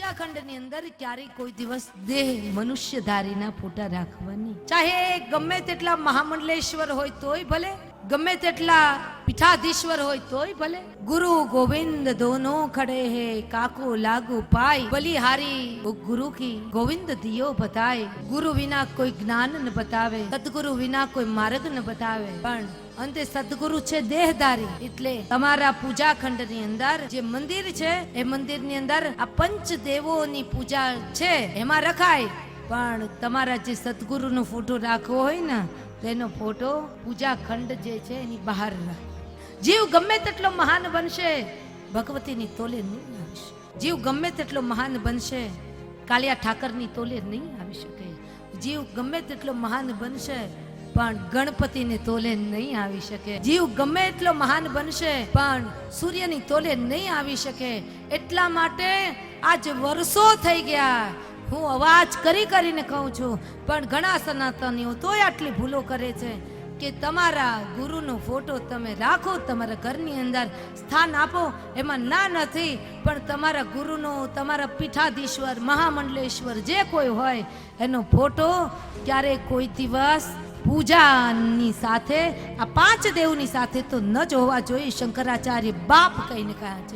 પૂજાખંડની અંદર ક્યારેય કોઈ દિવસ દેહ મનુષ્યધારીના ફોટા રાખવાની. ચાહે ગમે તેટલા મહામંડલેશ્વર હોય તોય ભલે, ગમે તેટલા પીઠાધીશ્વર હોય તોય ભલે. ગુરુ ગોવિંદ દોનો ખડે હે, કાકો લાગુ પાય. બલિહારી ગુરુ કી ગોવિંદ દિયો બતાય. ગુરુ વિના કોઈ જ્ઞાન ન બતાવે, સદગુરુ વિના કોઈ માર્ગ ન બતાવે. પણ અંતે સદગુરુ છે દેહધારી. એટલે તમારા પૂજા ખંડની અંદર જે મંદિર છે, એ મંદિરની અંદર આ પંચ દેવોની પૂજા છે, એમાં રખાય. પણ તમારા જે સદગુરુનો ફોટો રાખવો હોય ને તેનો ફોટો પૂજા ખંડ જે છે એની બહાર રાખ. જીવ ગમે તેટલો મહાન બનશે, ભગવતીની તોલે નહીં આવશે જીવ ગમે તેટલો મહાન બનશે, કાલિયા ઠાકરની તોલે નહીં આવી શકે. જીવ ગમે તેટલો મહાન બનશે પણ ગણપતિને તોલે નહીં આવી શકે. જીવ ગમે એટલો મહાન બનશે, પણ સૂર્યની તોલે નહીં આવી શકે. એટલા માટે આજ વર્ષો થઈ ગયા. હું અવાજ કરી કરીને કહું છું, પણ ઘણા સનાતનીઓ તોય આટલી ભૂલો કરે છે કે તમારા ગુરુનો ફોટો તમે રાખો, તમારા ઘરની અંદર સ્થાન આપો, એમાં ના નથી, પણ તમારા ગુરુનો, તમારા પીઠાધીશ્વર, મહામંડલેશ્વર જે કોઈ હોય, એનો ફોટો ક્યારેય કોઈ દિવસ પૂજાની સાથે, આ પાંચ દેવની સાથે તો ન જ હોવા જોઈએ. શંકરાચાર્ય બાપ કહીને કહ્યા છે.